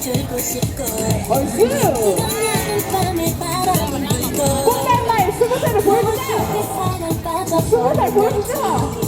들고 싶고. 꽃갈마의 스무 살을 보여주세요 스무 살 보여주세요